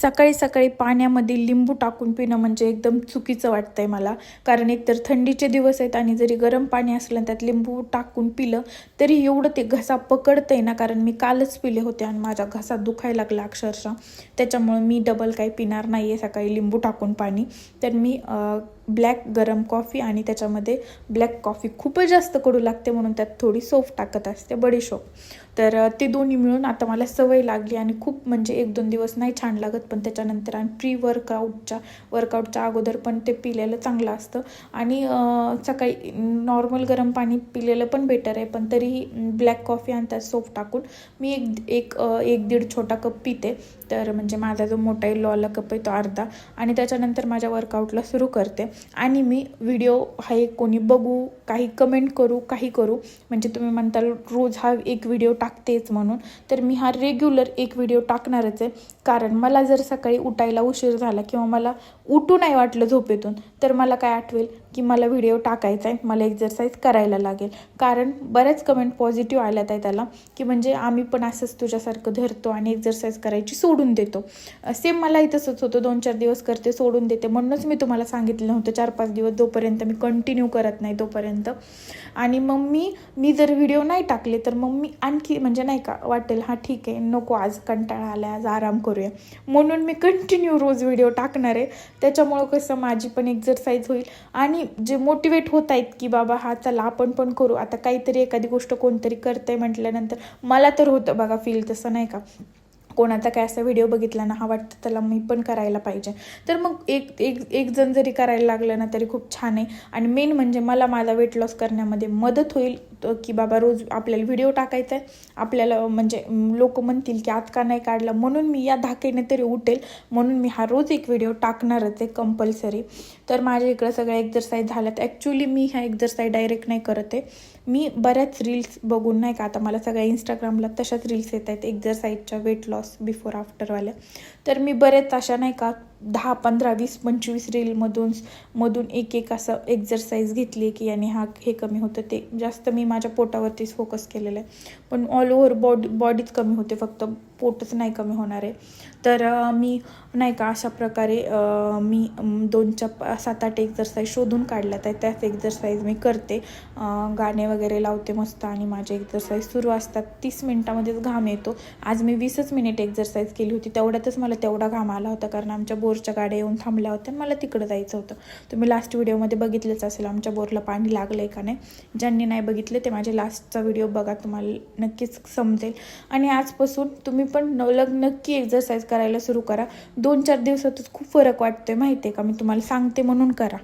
सकाळी सकाळी पाण्यामध्ये लिंबू टाकून पिणं म्हणजे एकदम चुकीचं वाटतं आहे मला. कारण एकतर थंडीचे दिवस आहेत आणि जरी गरम पाणी असलं आणि त्यात लिंबू टाकून पिलं तरी एवढं ते घसा पकडतं आहे ना कारण मी कालच पिले होते आणि माझा घसा दुखायला लागला अक्षरशः. त्याच्यामुळं मी डबल काही पिणार नाही आहे सकाळी लिंबू टाकून पाणी. तर मी ब्लॅक गरम कॉफी आणि त्याच्यामध्ये ब्लॅक कॉफी खूपच जास्त कडू लागते म्हणून त्यात थोडी सोफ टाकत असते बडीशोप तर ते दोन्ही मिळून आता मला सवय लागली आणि खूप म्हणजे एक दोन दिवस नाही छान लागत पण त्याच्यानंतर आणि प्री वर्कआउटच्या वर्कआउटच्या अगोदर पण ते पिलेलं चांगलं असतं. आणि सकाळी नॉर्मल गरम पाणी पिलेलं पण बेटर आहे पण तरीही ब्लॅक कॉफी आणि त्यात सोफ टाकून मी एक एक एक दीड छोटा कप पिते. तर म्हणजे माझा जो मोठा लॉला कप आहे तो अर्धा. आणि त्याच्यानंतर माझ्या वर्कआउटला सुरू करते. आणि मी व्हिडिओ हा एक कोणी बघू काही कमेंट करू काही करू. म्हणजे तुम्ही म्हणताल रोज हा एक व्हिडिओ टाकतेच म्हणून. तर मी हा रेग्युलर एक व्हिडिओ टाकणारच आहे. कारण मला जर सकाळी उठायला उशीर झाला किंवा मला उठू नाही वाटलं झोपेतून तर मला काय आठवेल? की मला व्हिडिओ टाकायचा आहे मला एक्झरसाईज करायला लागेल. कारण बऱ्याच कमेंट पॉझिटिव्ह आल्यात आहे त्याला की म्हणजे आम्ही पण असंच तुझ्यासारखं धरतो आणि एक्झरसाईज करायची सोडून देतो. सेम मलाही तसंच होतं दोन चार दिवस करते सोडून देते. म्हणूनच मी तुम्हाला सांगितलं नव्हतं चार पाच दिवस जोपर्यंत मी कंटिन्यू करत नाही तोपर्यंत. आणि मग मी मी जर व्हिडिओ नाही टाकले तर मग मी आणखी म्हणजे नाही का वाटेल हां ठीक आहे नको आज कंटाळा आला आज आराम करूया. म्हणून मी कंटिन्यू रोज व्हिडिओ टाकणार. आहे त्याच्यामुळं कसं माझी पण एक्झरसाईज होईल. आणि जे मोटिवेट होत आहेत की बाबा हा चला आपण पण करू. आता काहीतरी एखादी गोष्ट कोणतरी करते म्हटल्यानंतर मला तर होतं बघा फील तसं नाही का? कोणाचा काय असा व्हिडिओ बघितला ना हा वाटतं त्याला मी पण करायला पाहिजे. तर मग एक एक एक जण जरी करायला लागलं ना तरी खूप छान आहे. आणि मेन म्हणजे मला माझा वेट लॉस करण्यामध्ये मदत होईल की बाबा रोज आपल्याला व्हिडिओ टाकायचा आहे. आपल्याला म्हणजे लोक म्हणतील की आज का नाही काढला? म्हणून मी या धाकेने तरी उठेल. म्हणून मी हा रोज एक व्हिडिओ टाकणारच आहे कंपल्सरी तर माझ्या इकडं सगळ्या एक्झरसाईज झाल्यात. ॲक्च्युली मी ह्या एक्झरसाईज डायरेक्ट नाही करत आहे. मी बऱ्याच रील्स बघून नाही का आता मला सगळ्या इंस्टाग्रामला तशाच रील्स येत आहेत एक्झरसाईजच्या वेट लॉस बिफोर आफ्टरवाल्या तर मी बरेच अशा नाही का दहा पंधरा वीस पंचवीस रीलमधून मधून एक एक असं एक्झरसाईज घेतली की याने हा हे कमी होतं. ते जास्त मी माझ्या पोटावरतीच फोकस केलेलं आहे. पण ऑल ओव्हर बॉडी बॉडीच कमी होते फक्त पोटच नाही कमी होणार आहे. तर मी नाही का अशा प्रकारे मी दोन दोनच्या सात आठ एक्झरसाईज शोधून काढल्यात आहे त्याच एक्झरसाईज मी करते. गाणे वगैरे लावते मस्त आणि माझे एक्झरसाईज सुरू असतात. तीस मिनटामध्येच घाम येतो. आज मी वीसच मिनिट एक्झरसाईज केली होती तेवढ्यातच मला तेवढा घाम आला होता कारण आमच्या बोरच्या गाड्या येऊन थांबल्या होत्या मला तिकडं जायचं होतं. तुम्ही लास्ट व्हिडिओमध्ये बघितलंच असेल आमच्या बोरला पाणी लागलं आहे का नाही? ज्यांनी नाही बघितलं ते माझे लास्टचा व्हिडिओ बघा तुम्हाला नक्कीच समजेल. आणि आजपासून तुम्ही पण नवलग नक्की एक्झरसाईज करायला सुरू करा. दोन चार दिवसातच खूप फरक वाटतो आहे माहिती आहे का? मी तुम्हाला सांगते म्हणून करा.